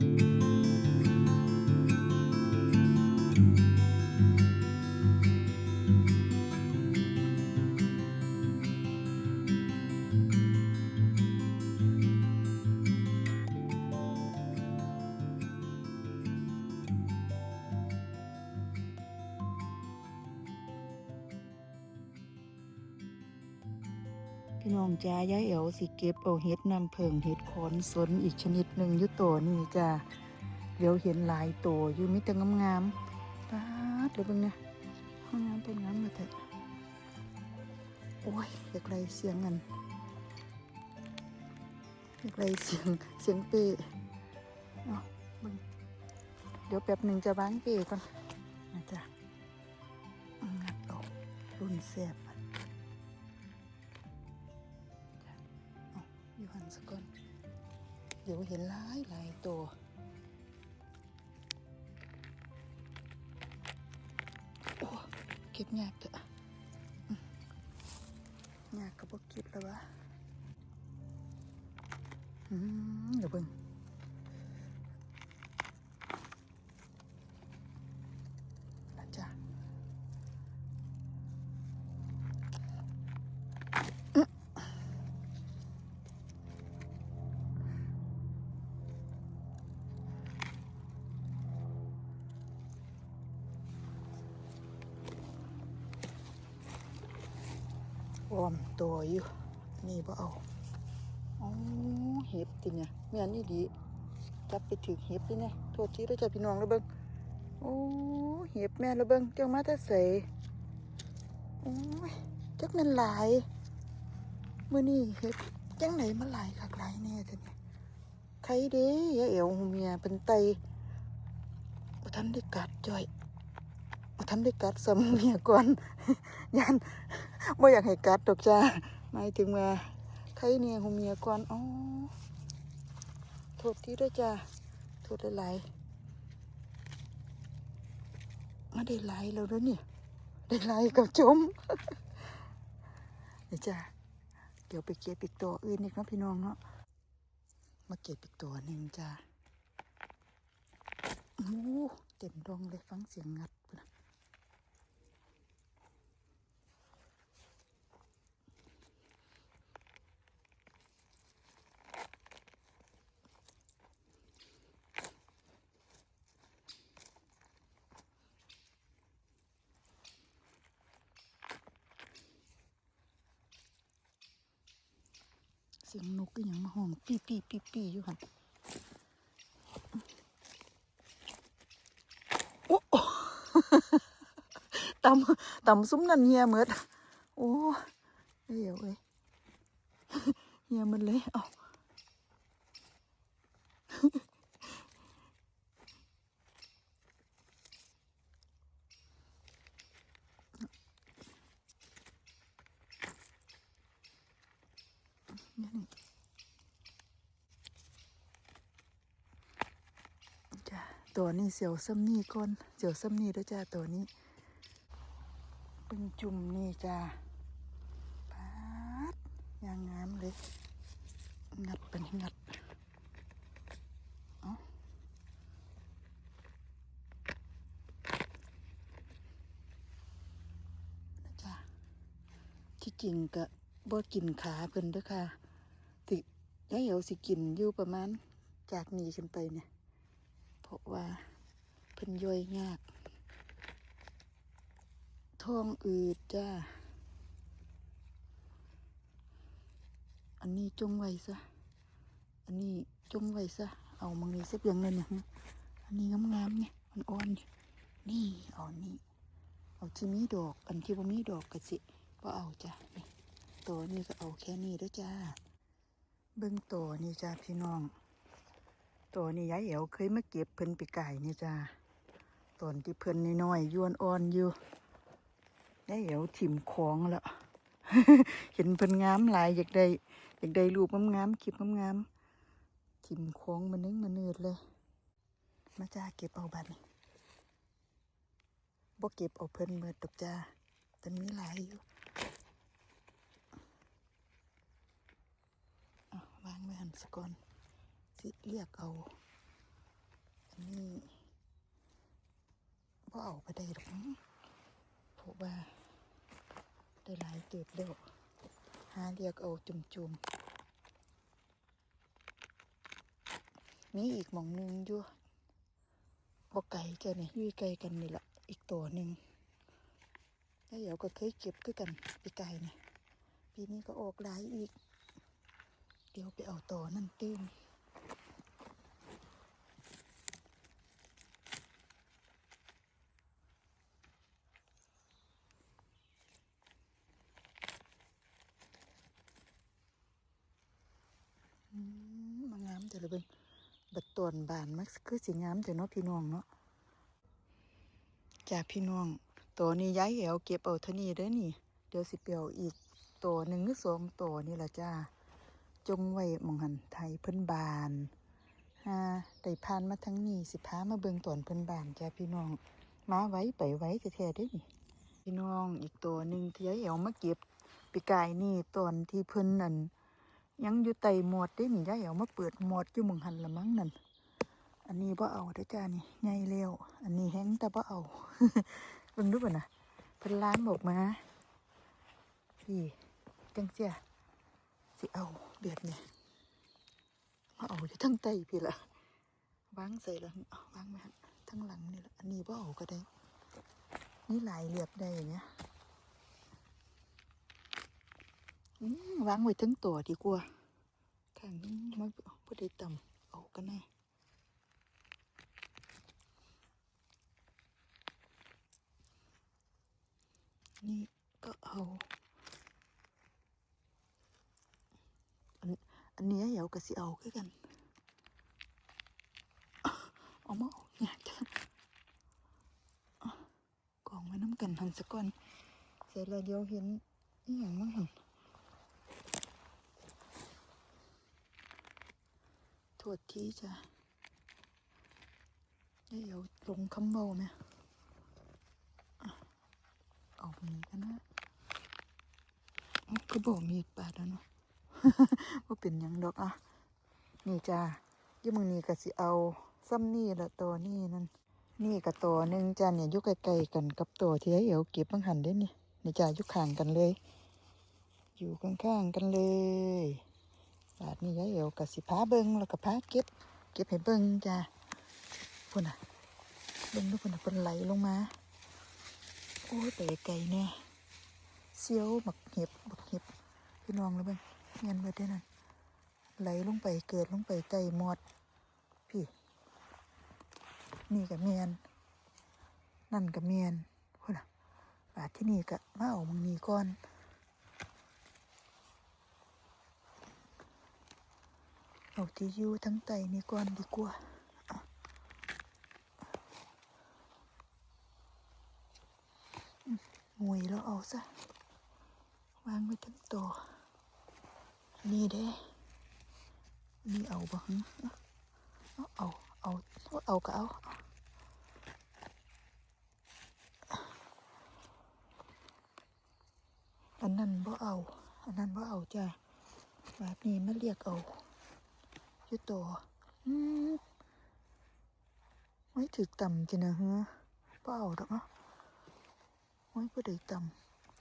thank you พี่น้องจ้ายายเอ๋วสิเก็บเอาเห็ดนำเพิงเห็ดขอนสนอีกชนิดหนึ่งยู่ตัวนี่จ้าเดี๋ยวเห็นหลายตัวอยู่มิตรงามๆปาดเดี๋ยวเบิ่งนะห้องน้ำเป็นงามมาเถอะโอ้ยอยากไรเสียงกันอยากไรเสียงเสียงเปะเอาเบิ่งเดี๋ยวแป๊บหนึ่งจะบ้างเปะก่อนนะจ๊ะงัดเอารุ่นแซ่บ อยู่หันสักก่อน เดี๋ยวเห็นหลายหลายตัวโอ้เก็บยากเถอะยากก็บอกเก็บแล้ววะอืมเดี๋ยวเบิ่ง วอมตัวอยู่ นี่บ่เอาอ๋อเห็บติเนี่ยแม่นอี่ดีจับไปถึงเห็บดิเนี่ยโทษทีด้วยจ้ะพี่น้องแล้วเบิ่งโอ้เห็บแม่แล้วเบิ่งเจ้ามาแต่ใสโอ้ยจักม่นหลายมื้อนี้เห็บจังไหนมาหลายคักหลายแน่จ้ะเนี่ยใครเด้ยายเอ๋วเมียเป็นไตบ่ทันได้กัดจ่อย บ่ทันได้กัดสมเมียก่อนยันบ่อยากให้กัดดอกจ้าหมายถึงว่าใครเนี่ยหูเมียก่อนอ๋อโทษที่ด้วยจ้าโทษหลายๆมาได้หลายแล้วด้อเนี่ยได้หลายกับจมเดี๋ยวจ้าเดี๋ยวไปเก็บอีกตัวอื่นอีกนะพี่น้องเนาะมาเก็บอีกตัวหนึ่งจ้าโอ้เต็มดงเลยฟังเสียงงัด เสียงนกก็ยังมาห้องปีปีปีปีอยู่ค่ะโอ้ตำตำซุ้มนั่นเฮียเหมือดโอ้เดี๋ยวเอ้ยเฮียมันเลยเอานี่นี่จ้าตัว นี้เสียวซ้ำนี่ก่อนเสียวซ้ำนี่ด้วยจ้าตัวนี้เป็นจุ่มนี่จ้าปาดยางงามเลย งัดเป็นงัดนะจ้าที่จริงก็บ่กินขาเพิ่นเด้อค่ะ ติยายเหี่ยวสิกินอยู่ประมาณจากนี้ขึ้นไปเนี่ย เพราะว่าเพิ่นย่อยยากท้องอืดจ้า อันนี้จงไว้ซะ อันนี้จงไว้ซะ เอามังนี้สักอย่างหนึงเนี่ยอันนี้งามๆเนี่ยมันอ่อนนี่เอานี่ เอาที่มีดอก อันที่ว่ามีดอกกะสิก็เอาจ้ะนี่ตัวนี้ก็เอาแค่นี้ด้วยจ้า เบิ้งตัวนี่จ้าพี่น้อง ตัวนี้ยายเอ๋วเคยมาเก็บเพิ่นไปไก่นี่จ้าตอนที่เพิ่นน้อยๆยวนอ่อนอยู่ได้เดี๋วถิ่มของแล้วเห็นเพิ่นงามหลายอยากได้อยากได้รูปงามๆคลิปงามๆถิ่มของมันนึงมันเนืดเลย มาจ้าเก็บเอาบัดนี่บ่เก็บเอาเพิ่นเบิดดอกจ้าแต่มีหลายอยู่วางไว้หันสก่อน สิเรียกเอา อันนี้พ่เอาไปได้หรอกพบว่า ได้หลายเติบแล้วหาเรียกเอาจุ่มๆมีอีกหมองนึงอยู่บ่ไก่กันนี่ยยุ่ยไก่กันนี่แหละอีกตัวหนึ่งแล้วเดี๋ยวก็เคยเก็บคือกันปีไก่เนี่ยปีนี้ก็ออกหลายอีก เดี๋ยวไปเอาต่อนั่นตื้ม ละเบิ่งบัดตวนบานมันคือสิงามแต่เนาะพี่น้องเนาะจ้าพี่น้องตัวนี้ย้ายแหวเก็บเอาทนีเด้อนี่ เดี๋ยวสิเปียวอีกตัวหนึ่งหรือสองตัวนี่ละจ้าจงไว้มองหันไทยเพิ่นบานฮาได้ผ่านมาทั้งนี้สิพามาเบิ่งตอนเพิ่นบานจ้าพี่น้องมาไว้ไปไว้แท้ๆเด้อนี่ พี่น้องอีกตัวหนึ่งที่ย้ายแหวมาเก็บปีกายนี่ตอนที่เพิ่นนั่น ยังอยู่ไต่หมวดได้หนิยายเอามาเปิดหมวดอยู่มึงหันละมั้งนั่น อันนี้บ่เอาเด้อจ้านี่ใหญ่เร็วอันนี้แห้งแต่บ่เอาเบิ่งดูบ่น่ะเพิ่นล้านบอกมาพี่จังเสียสิเอาเดือดเนี่ยมาเอาอยู่ทั้งไตพี่ละวางใส่แล้วาวางไว้ทั้งหลังนี่ละอันนี้บ่เอาก็ได้ นี่หลายเรียบได้อย่างเงี้ยอืม วางไว้ทั้งตัวดีกว่าข้างนี้ไม่บ่ได้ต่ำเอากันแน่นี่ก็เอา อันอันนี้เดี๋ยวก็สิเอาคือกันเอามาเอาเนี่ยจ้ะกองไว้น้ำกันหันสะก่อนเสร็จแล้วเดี๋ยวเห็นอีหยังมั้งหัน โทษทีจ้ะเดี๋ยวลงคำเบาไหมอะเอาไปนี้กันนะก็บอกมีดปาดแล้วเนาะว่าเป็นยังดอกอะ นี่จ้ายี่มึงนี่ก็สิเอาซ้ำนี่ละตัวนี่นั่น นี่กับตัวหนึ่งจ้าเนี่ยยุกไกลๆกันกับตัวที่ไอ้เอวเก็บบังหันได้นี่นี่จ้ายุข้างกันเลย อยู่ข้างๆกันเลย บาดนี้ยายเอวกับสิพาเบิงแล้วก็พาเก็บ เก็บให้เบิงจ้าพุ่นอะเบิงดูพุ่นอะเพิ่นไหลลงมา โอ้ยไปไกลแน่เสียวบักเห็บบักเห็บพี่น้องแล้วเบิงเงียนไปได้นั่นไหลลงไปเกิดลงไปไกลหมดพี่ นี่กับเมียนนั่นกับเมียนพุ่นอะบาดที่นี่ก็มาเอามึงนี่ก่อน เอาที่อยู่ทั้งไตนี่ก่อนดีกว่าอะอืมวยแล้วเอาซะ วางไว้ทั้งตัว นี่เด้ นี่เอาบ่หึเอาเอา เอา เอาก็เอาอันนั้นบ่เอา อันนั้นบ่เอาจ้ะแบบนี้มาเรียกเอา อยู่ตัวอืมไม่ถือต่ำจ้ะนะฮะบ่เอาดอกเนาะไม่ผู้ใดต่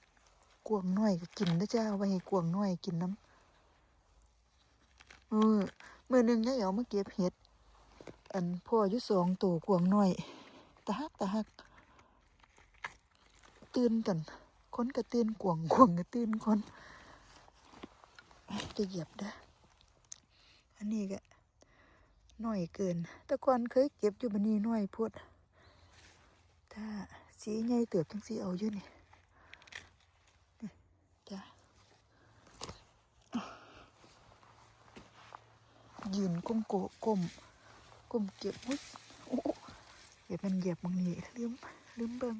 ำกวางน้อยก็กินนะจ้าไว้ให้กวางน้อยกินน้ำเออเมื่อหนึงยายเอามาเก็บเห็ด อันพ่ออยู่สองตัวกวางน้อยตะฮักตะฮักตื่นกันคนก็ตื่นกวงกวงก็ตื่นคนจะเหยียบได้ อันนี้ก็น้อยเกิน แต่ก่อนเคยเก็บอยู่บันนี้หน้อยโพดถ้าสีใหญ่เติบทั้งสีเอาอยู่นี่นี่จ้ะยืนก้มโกะก้มก้มเก็บมุดโอ้เดี๋ยวมันเหยียบบางนี้ลืมลืมเบิ่ง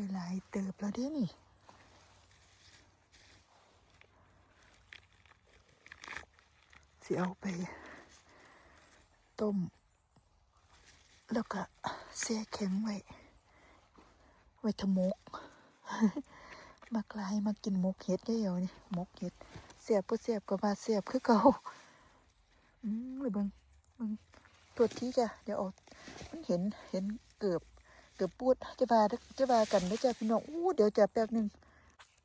ได้หลายเติบแล้วเด้นี่สิเอาไป ต้ม แล้วก็แช่แข็งไว้ ไว้ทมกมักลายมากินมกเห็ดได้เดียวนี่มกเห็ดเสียบบ่เสียบก็ว่าเสียบคือเก่าอืมเลยเบิ่งเบิ่งตัวที่จ้ะเดี๋ยวเอามันเห็นเห็นเกือบ กือบปูดจะบาเด้อจะบากันเด้จ้ะพี่น้องอู้เดี๋ยวจะแป๊บหนึง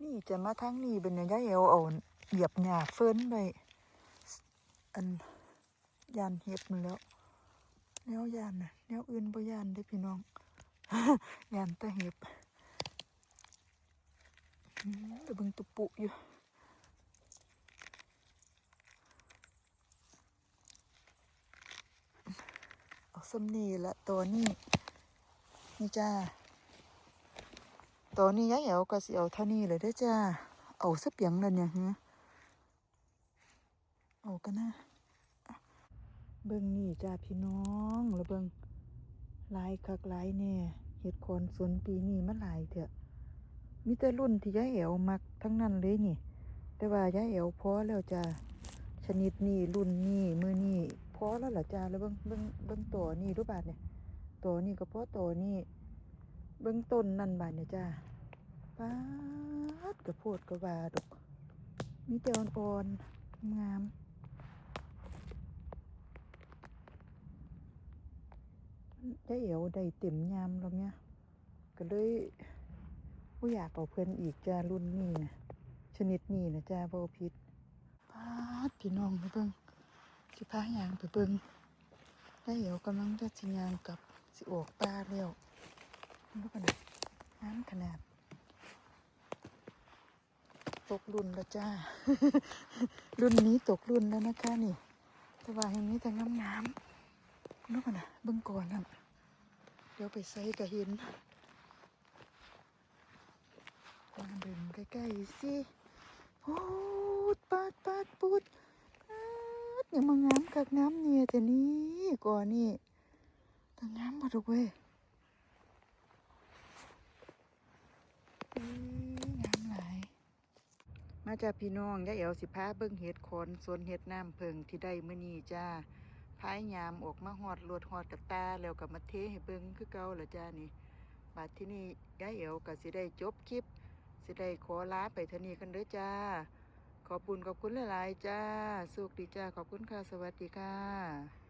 นี่จะมาทางนี้เป็นยังไงเอาเอาเหยียบหญ้าเฟินไปอันยานเห็ดมันแล้วแนวยานน่ะแนวอื่นบ่ยานเด้พี่น้องยานตะเห็บเดี๋ยวเบิ่งตุปุอยู่เอาสำนีละตัวนี้ นี่จ้าตัวนี้ยายเอาก็สิเอาเท่านี้เลยเด้จ้า เอาสักเปียงเลยเนี่ยฮะเอากันนะ เบิ่งนี่จ้าพี่น้องแล้วเบิ่งลายคักลายแน่เห็ดโคนสวนปีนี้มันหลายเถอะมีแต่รุ่นที่ยายแอวมักทั้งนั้นเลยนี่ แต่ว่ายายแอวพอแล้วจ้าชนิดนี้รุ่นนี้มือนี้พอแล้วล่ะจ้าแล้วเบิ่งเบิ่งเบิ่งตัวนี้รูปบาทเนี่ย ตัวนี้ก็เพอตัวนี้เบิ่งต้นนั่นบาทเนี่ยจ้าป๊าดกระโพดกระวาดกมีแต่อ่อนๆงามยายแอวได้เต็มยามแล้วเนี่ยก็เลยผู้อยากเอาเพื่อนอีกจ้ารุ่นนี้นะชนิดนี้นะจ้าบ่พิษพาดพี่น้องไปเบิ่งสิพาหยางไปเบิ่งได้เหี่ยวกำลังจะสิยางกับ สิออกป่าแล้วดูกันนะน้ำขนาด ตกรุ่นแล้วจ้า รุ่นนี้ตกรุ่นแล้วนะคะนี่แต่ว่าแห่งนี้แต่งามน้ำดูกันนะเบิ่งก่อนนะเดี๋ยวไปใส่กระหินมาเดินใกล้ๆสิปูดปาดปาดปูดปาดอย่ามางามกักน้ำเนี่ยแต่นี้ก่อนนี่ แต่งามบ่ดอกเว้ยอื้องามหลาย มาจากพี่น้องยายเอ๋วสิพาเบิ่งเห็ดขนสวนเห็ดน้ำเพิงที่ได้มื้อนี้จ้าพายยามออกมาหอดรวดหอดกับตาแล้วกับมาเทให้เบิ่งคือเก่าละจ้านี่บาดที่นี่ยายเอ๋วก็สิได้จบคลิป สิได้ขอลาไปเท่านี้กันเด้อจ้า ขอบคุณขอบคุณหลายๆจ้าสุขดีจ้าขอบคุณค่ะสวัสดีค่ะ